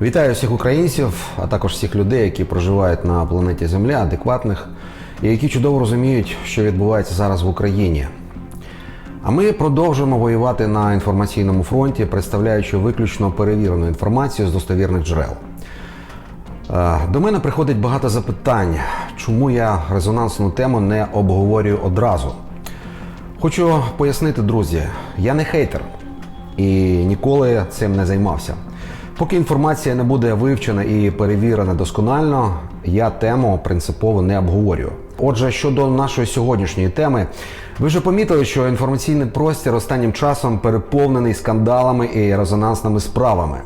Вітаю всіх українців, а також всіх людей, які проживають на планеті Земля, адекватних і які чудово розуміють, що відбувається зараз в Україні. А ми продовжуємо воювати на інформаційному фронті, представляючи виключно перевірену інформацію з достовірних джерел. Е, До мене приходить багато запитань, чому я резонансну тему не обговорюю одразу. Хочу пояснити, друзі, я не хейтер і ніколи цим не займався. Поки інформація не буде вивчена і перевірена досконально, я тему принципово не обговорюю. Отже, щодо нашої сьогоднішньої теми, ви вже помітили, що інформаційний простір останнім часом переповнений скандалами і резонансними справами.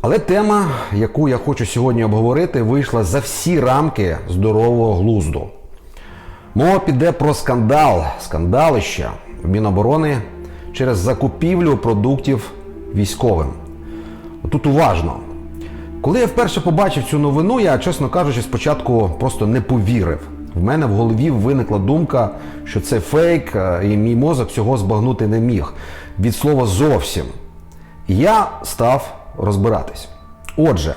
Але тема, яку я хочу сьогодні обговорити, вийшла за всі рамки здорового глузду. Мова піде про скандал, скандалище в Міноборони через закупівлю продуктів військовим. Тут уважно. Коли я вперше побачив цю новину, я, чесно кажучи, спочатку просто не повірив. В мене в голові виникла думка, що це фейк, е, і мій мозок цього збагнути не міг. Від слова зовсім. Я став розбиратись. Отже,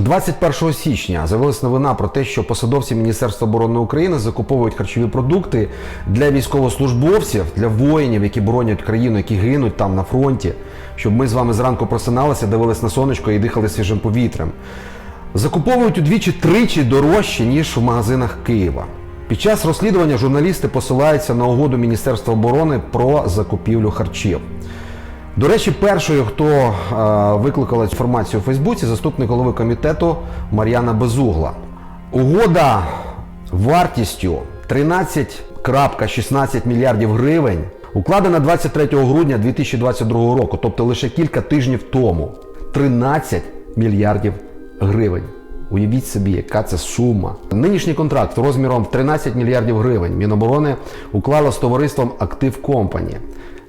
21 січня з'явилася новина про те, що посадовці Міністерства оборони України закуповують харчові продукти для військовослужбовців, для воїнів, які боронять країну, які гинуть там на фронті, щоб ми з вами зранку просиналися, дивились на сонечко і дихали свіжим повітрям. Закуповують удвічі-тричі дорожче, ніж в магазинах Києва. Під час розслідування журналісти посилаються на угоду Міністерства оборони про закупівлю харчів. До речі, першою, хто е, викликала інформацію у Фейсбуці, заступник голови комітету Мар'яна Безугла. Угода вартістю 13,16 мільярдів гривень укладена 23 грудня 2022 року, тобто лише кілька тижнів тому. 13 мільярдів гривень. Уявіть собі, яка це сума. Нинішній контракт розміром в 13 мільярдів гривень Міноборони уклала з товариством Актив Компані.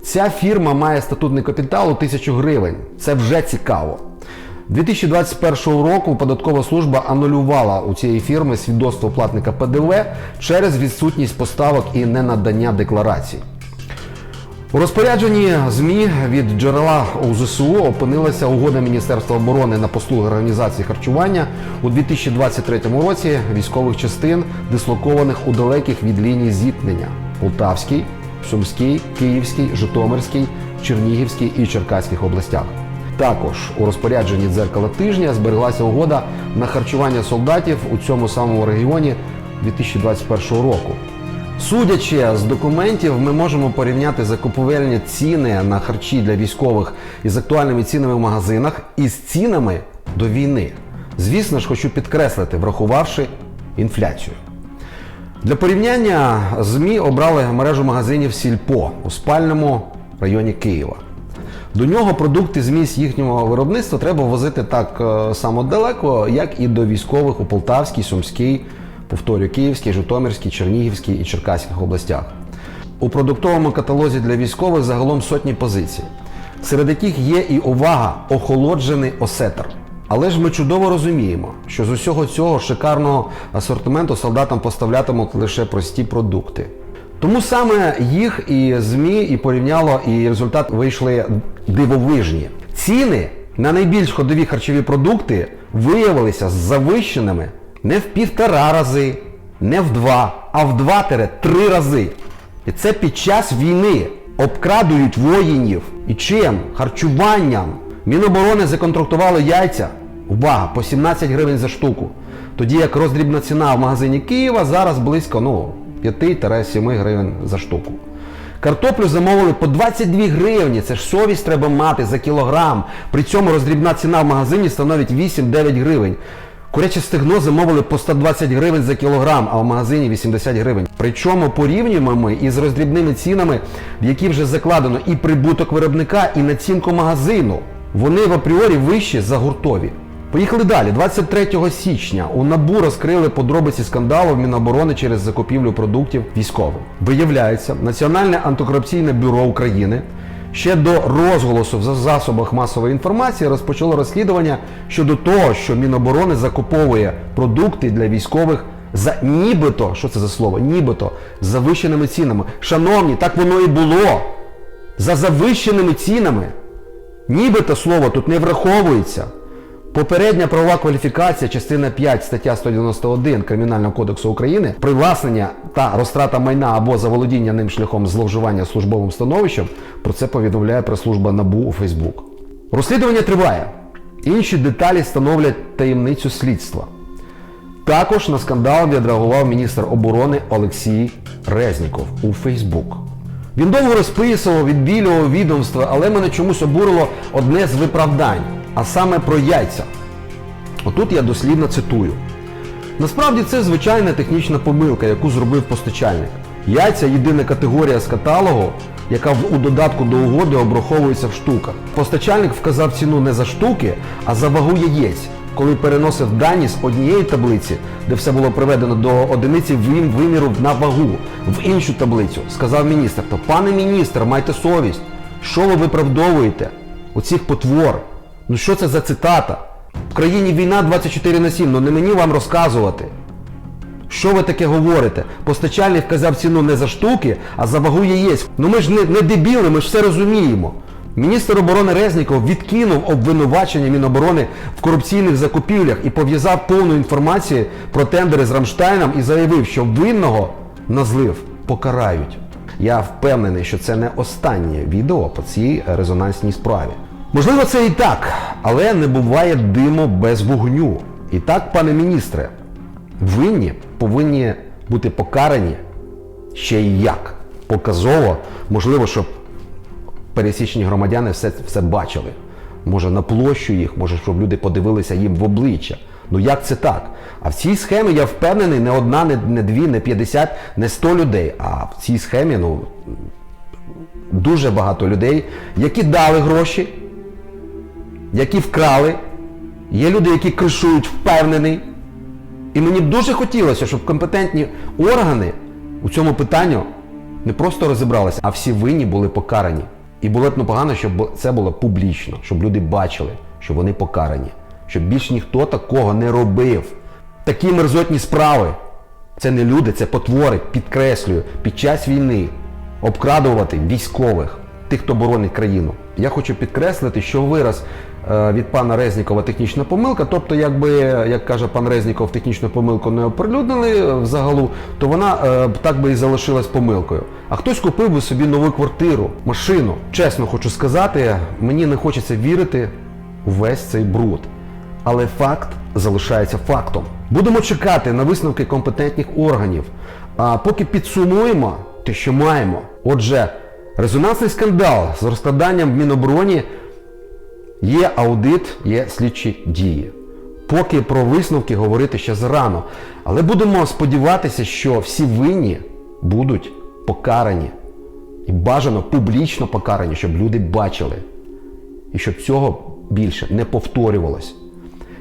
Ця фірма має статутний капітал у тисячу гривень. Це вже цікаво. 2021 року податкова служба анулювала у цієї фірми свідоцтво платника ПДВ через відсутність поставок і ненадання декларацій. У розпорядженні ЗМІ від джерела у ЗСУ опинилася угода Міністерства оборони на послуги організації харчування у 2023 році військових частин, дислокованих у далеких від лінії зіткнення Полтавській, Сумській, Київській, Житомирській, Чернігівській і Черкаських областях. Також у розпорядженні дзеркала тижня збереглася угода на харчування солдатів у цьому самому регіоні 2021 року. Судячи з документів, ми можемо порівняти закупівельні ціни на харчі для військових із актуальними цінами в магазинах із цінами до війни. Звісно ж, хочу підкреслити, врахувавши інфляцію. Для порівняння ЗМІ обрали мережу магазинів Сільпо у спальному районі Києва. До нього продукти з місць їхнього виробництва треба возити так е, само далеко, як і до військових у Полтавській, Сумській, повторюю, Київській, Житомирській, Чернігівській і Черкаських областях. У продуктовому каталозі для військових загалом сотні позицій, серед яких є і увага, охолоджений осетр. Але ж ми чудово розуміємо, що з усього цього шикарного асортименту солдатам поставлятимуть лише прості продукти. Тому саме їх і ЗМІ і порівняло, і результат вийшли дивовижні. Ціни на найбільш ходові харчові продукти виявилися завищеними не в півтора рази, не в два, а в два-три рази. І це під час війни обкрадують воїнів. І чим? Харчуванням. Міноборони законтрактували яйця. Увага, по 17 гривень за штуку. Тоді як роздрібна ціна в магазині Києва зараз близько ну, 5-7 гривень за штуку. Картоплю замовили по 22 гривні. Це ж совість треба мати за кілограм. При цьому роздрібна ціна в магазині становить 8-9 гривень. Куряче стегно замовили по 120 гривень за кілограм, а в магазині 80 гривень. Причому порівнюємо ми із роздрібними цінами, в які вже закладено і прибуток виробника, і націнку магазину. Вони в апріорі вищі за гуртові. Поїхали далі. 23 січня у НАБУ розкрили подробиці скандалу в Міноборони через закупівлю продуктів військовим. Виявляється, Національне антикорупційне бюро України ще до розголосу в засобах масової інформації розпочало розслідування щодо того, що Міноборони закуповує продукти для військових за нібито, що це за слово? Нібито завищеними цінами. Шановні, так воно і було. За завищеними цінами. Нібито слово тут не враховується. Попередня правова кваліфікація, частина 5, стаття 191 Кримінального кодексу України, привласнення та розтрата майна або заволодіння ним шляхом зловживання службовим становищем, про це повідомляє прес-служба НАБУ у Фейсбук. Розслідування триває. Інші деталі становлять таємницю слідства. Також на скандал відреагував міністр оборони Олексій Резніков у Фейсбук. Він довго розписував, відбілював відомства, але мене чомусь обурило одне з виправдань, а саме про яйця. Отут я дослівно цитую. Насправді це звичайна технічна помилка, яку зробив постачальник. Яйця єдина категорія з каталогу, яка у додатку до угоди обраховується в штуках. Постачальник вказав ціну не за штуки, а за вагу яєць, коли переносив дані з однієї таблиці, де все було приведено до одиниці він виміру на вагу, в іншу таблицю. Сказав міністр. То пане міністр, майте совість. Що ви виправдовуєте? Оцих потвор. Ну що це за цитата? В країні війна 24 на 7, ну не мені вам розказувати. Що ви таке говорите? Постачальник вказав ціну не за штуки, а за вагу яєць. Ну ми ж не, не дебіли, ми ж все розуміємо. Міністр оборони Резніков відкинув обвинувачення Міноборони в корупційних закупівлях і пов'язав повну інформацію про тендери з Рамштайном і заявив, що винного на злив покарають. Я впевнений, що це не останнє відео по цій резонансній справі. Можливо, це і так, але не буває диму без вогню. І так, пане міністре, винні повинні бути покарані ще й як. Показово, можливо, щоб пересічні громадяни все, все бачили. Може на площу їх, може, щоб люди подивилися їм в обличчя. Ну як це так? А в цій схемі я впевнений, не одна, не, не дві, не 50, не 100 людей. А в цій схемі ну, дуже багато людей, які дали гроші, які вкрали. Є люди, які кришують впевнений. І мені дуже хотілося, щоб компетентні органи у цьому питанню не просто розібралися, а всі винні були покарані. І було б непогано, щоб це було публічно, щоб люди бачили, що вони покарані, щоб більш ніхто такого не робив. Такі мерзотні справи. Це не люди, це потвори, підкреслюю, під час війни обкрадувати військових, тих, хто боронить країну. Я хочу підкреслити, що вираз е, від пана Резнікова технічна помилка, тобто, якби, як каже пан Резніков, технічну помилку не оприлюднили взагалу, то вона е, так би і залишилась помилкою. А хтось купив би собі нову квартиру, машину. Чесно хочу сказати, мені не хочеться вірити у весь цей бруд. Але факт залишається фактом. Будемо чекати на висновки компетентних органів. А поки підсумуємо те, що маємо. Отже, резонансний скандал з розкраданням в Мінобороні є аудит, є слідчі дії. Поки про висновки говорити ще зарано. Але будемо сподіватися, що всі винні будуть покарані. І бажано публічно покарані, щоб люди бачили. І щоб цього більше не повторювалось.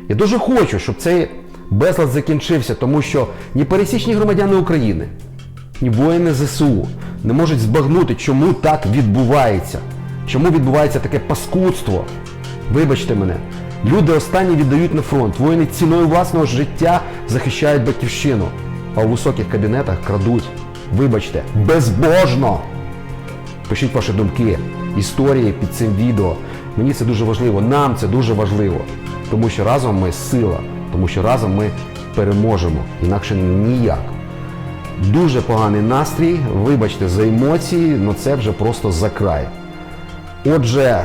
Я дуже хочу, щоб цей безлад закінчився, тому що ні пересічні громадяни України, ні воїни ЗСУ не можуть збагнути, чому так відбувається. Чому відбувається таке паскудство. Вибачте мене, люди останні віддають на фронт, воїни ціною власного життя захищають батьківщину, а у високих кабінетах крадуть. Вибачте, безбожно! Пишіть ваші думки, історії під цим відео. Мені це дуже важливо, нам це дуже важливо. Тому що разом ми сила, тому що разом ми переможемо. Інакше ніяк. Дуже поганий настрій, вибачте за емоції, але це вже просто за край. Отже,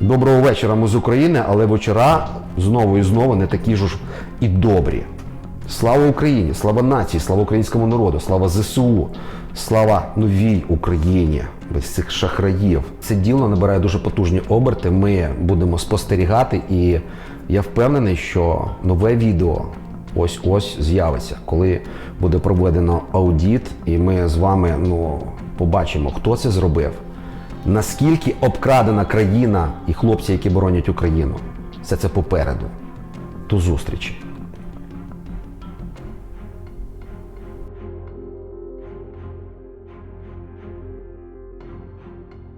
доброго вечора ми з України, але вечора знову і знову не такі ж і добрі. Слава Україні, слава нації, слава українському народу, слава ЗСУ, слава новій Україні без цих шахраїв. Це діло набирає дуже потужні оберти. Ми будемо спостерігати, і я впевнений, що нове відео ось ось з'явиться, коли буде проведено аудіт, і ми з вами ну, побачимо, хто це зробив, наскільки обкрадена країна і хлопці, які боронять Україну. Все це попереду. До зустрічі!